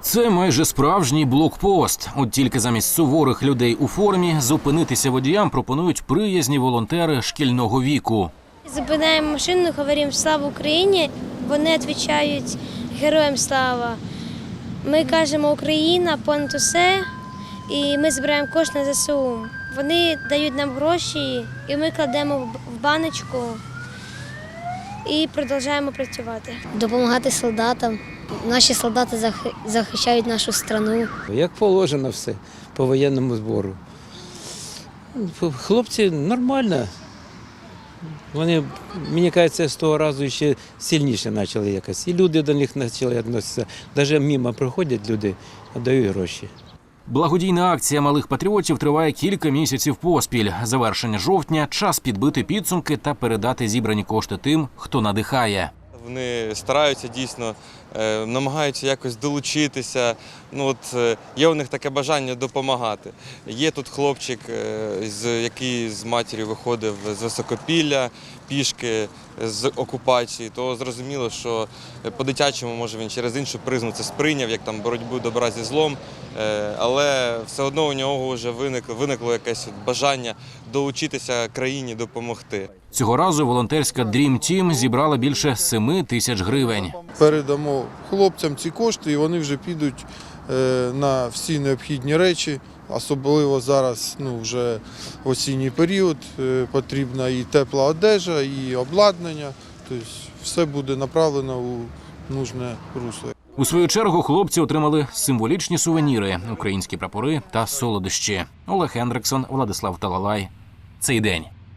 Це майже справжній блокпост. От тільки замість суворих людей у формі зупинитися водіям пропонують приязні волонтери шкільного віку. Зупинаємо машину, говоримо Слава Україні. Вони відповідають Героям слава. Ми кажемо Україна, понад усе, і ми збираємо кошти на ЗСУ. Вони дають нам гроші, і ми кладемо в баночку і продовжуємо працювати. допомагати солдатам. Наші солдати захищають нашу страну. Як положено все по воєнному збору. Хлопці нормально. Вони, мені кажеться, з того разу ще сильніше почали якось. І люди до них почали відноситися. Навіть мимо проходять люди, дають гроші. Благодійна акція малих патріотів триває кілька місяців поспіль. Завершення жовтня час підбити підсумки та передати зібрані кошти тим, хто надихає. Вони стараються дійсно, е, намагаються якось долучитися. Ну от е, є у них таке бажання допомагати. Є тут хлопчик, е, який з матір'ю виходив з високопілля пішки з окупації, то зрозуміло, що по-дитячому може він через іншу призму це сприйняв, як там боротьбу добра зі злом. Але все одно у нього вже виникло, виникло якесь бажання долучитися країні, допомогти. Цього разу волонтерська Dream Team зібрала більше 7 тисяч гривень. передамо хлопцям ці кошти, і вони вже підуть е, на всі необхідні речі. Особливо зараз, ну вже осінній період, е, потрібна і тепла одежа, і обладнання. Тобто все буде направлено у нужне русло. У свою чергу хлопці отримали символічні сувеніри, українські прапори та солодощі. Олег Хендриксон, Владислав Талалай. Цей день.